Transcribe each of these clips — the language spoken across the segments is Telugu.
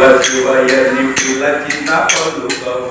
శివయని పిలచిన పలుకవు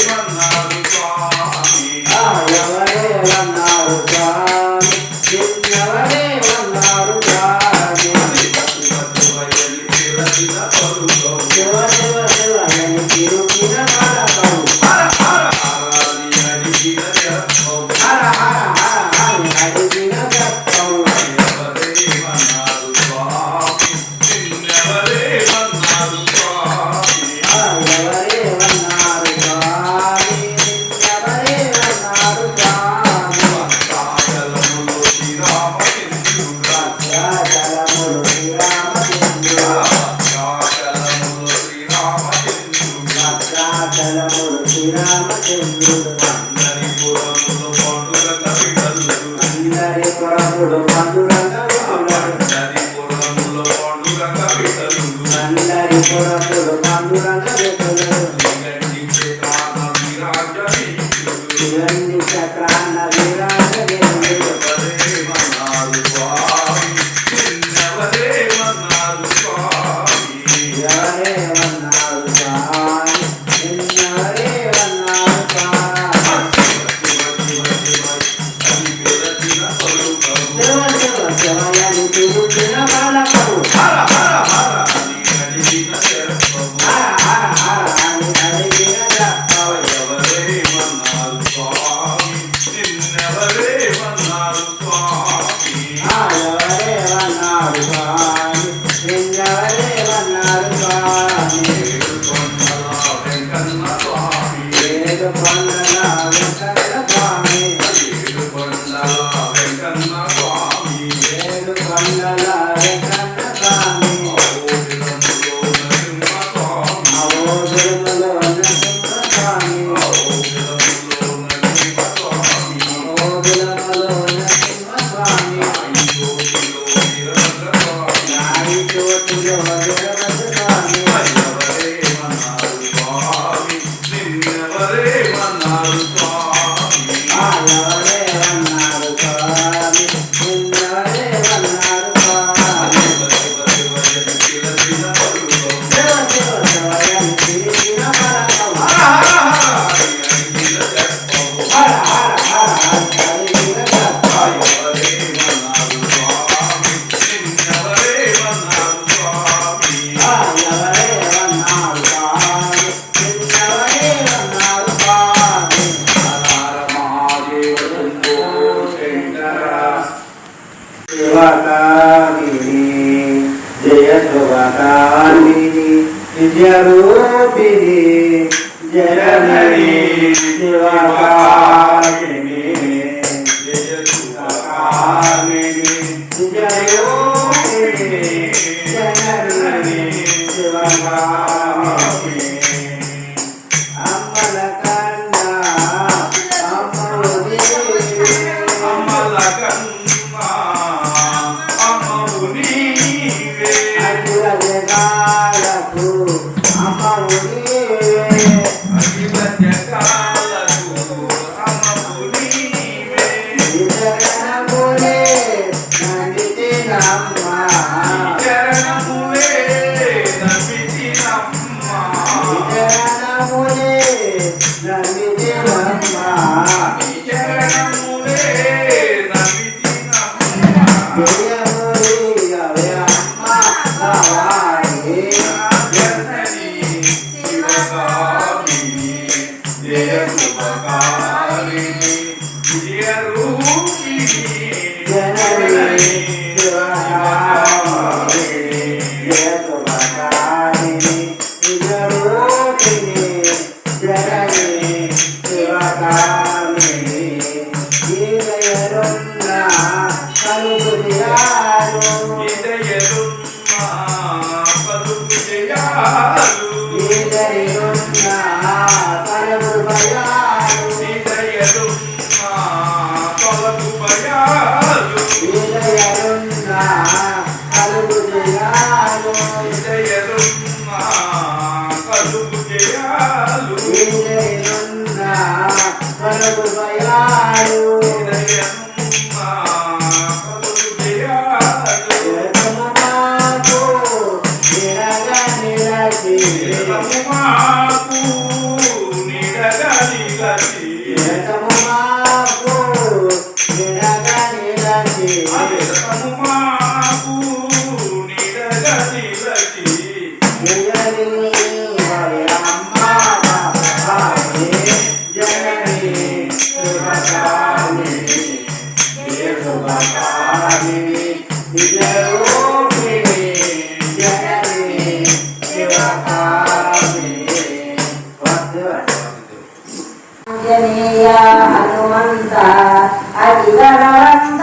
Krishna రాజలములు శుభకారిణి జయ శుభకారిణి విజయరూపిణి జనని శివకారిణి జయ శుభకారిణి విజయరూపిణి జనని శివకారిణి హనుమంత.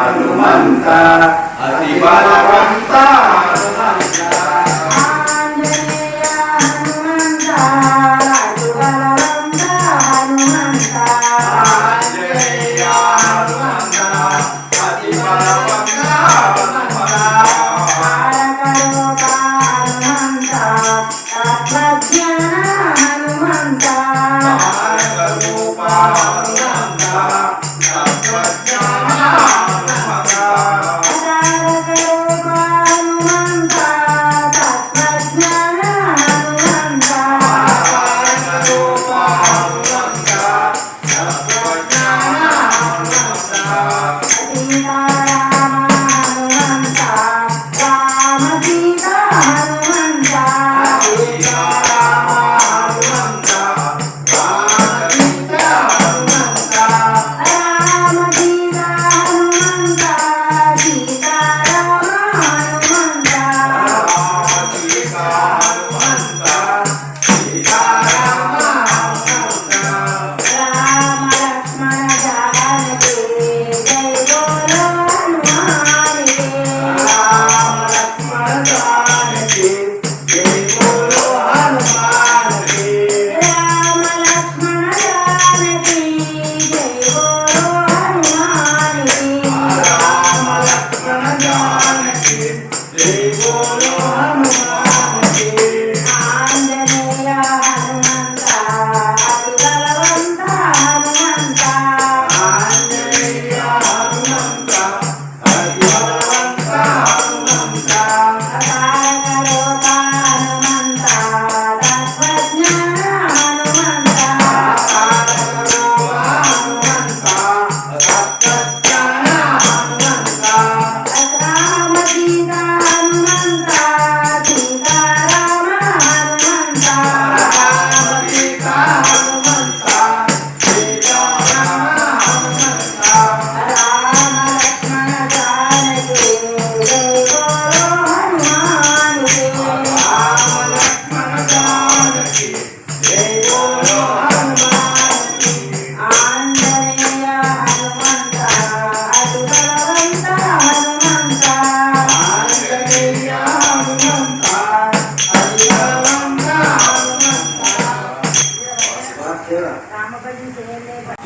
హనుమంత. అతి బలవంత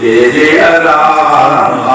జయ జయ రామ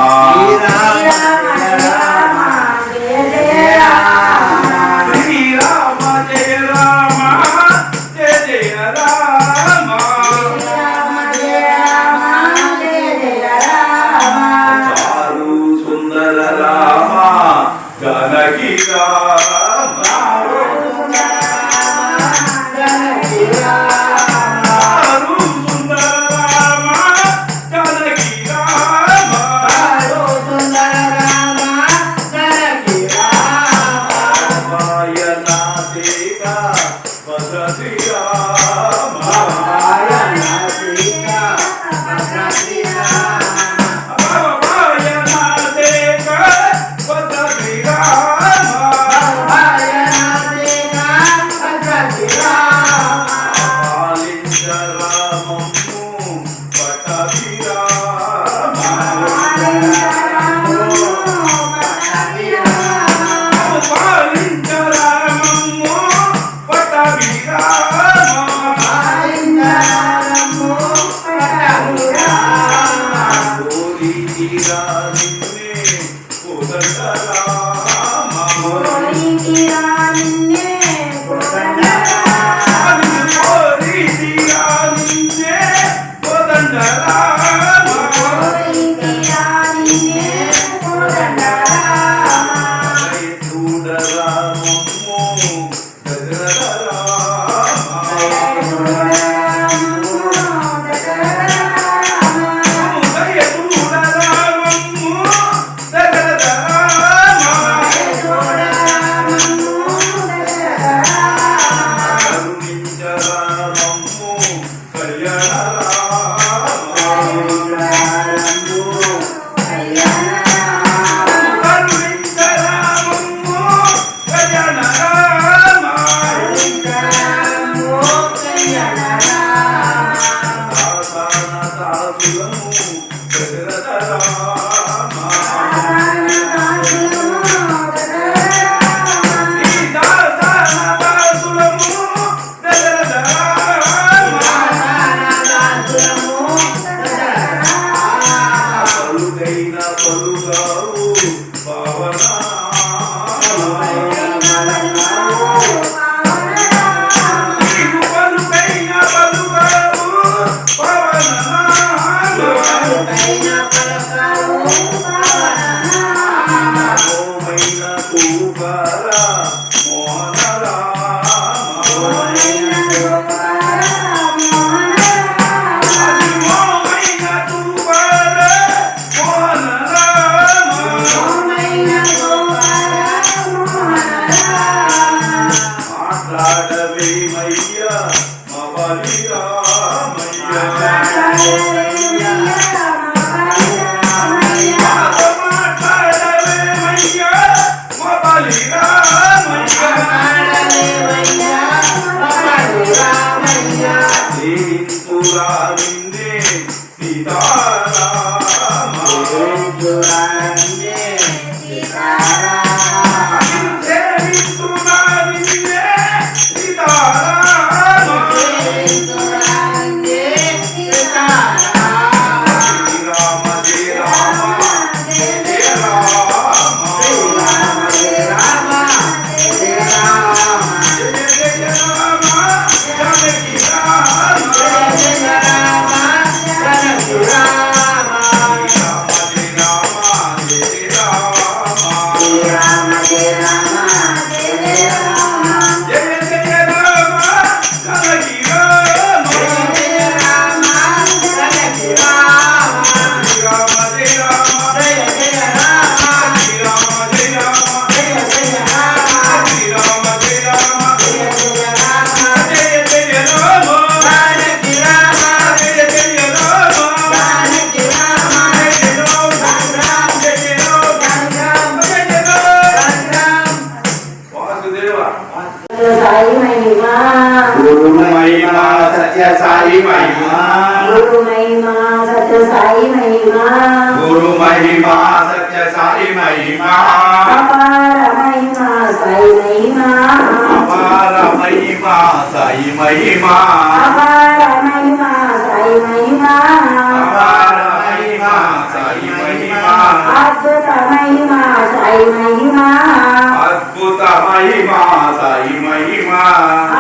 Música దేవింతురా సీతా మహిమా. అపార మహిమా. సాయి మహిమా. అపార మహిమా. సాయి మహిమా. అద్భుత మహిమా. సాయి మహిమా. అద్భుత మహిమా సాయి మహిమా.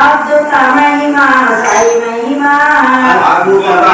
అద్భుత మహిమా సాయి మహిమా. అద్భుత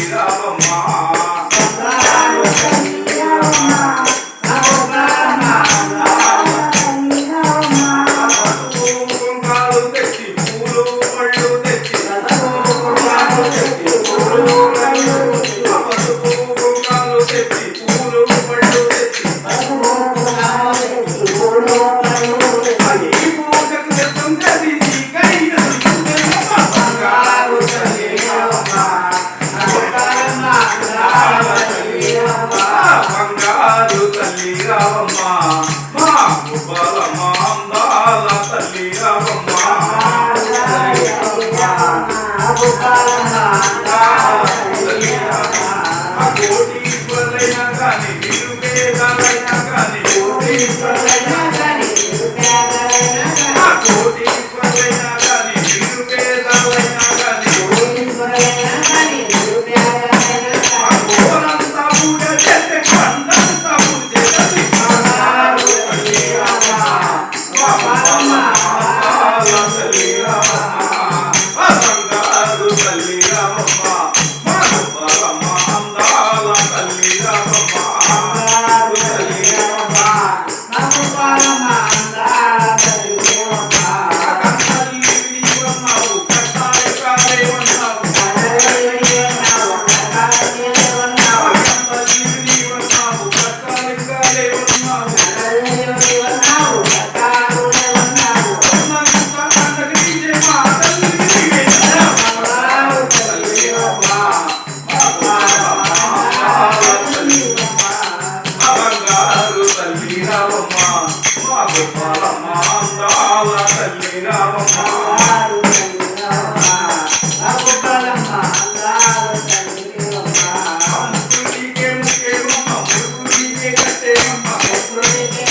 Rama memory.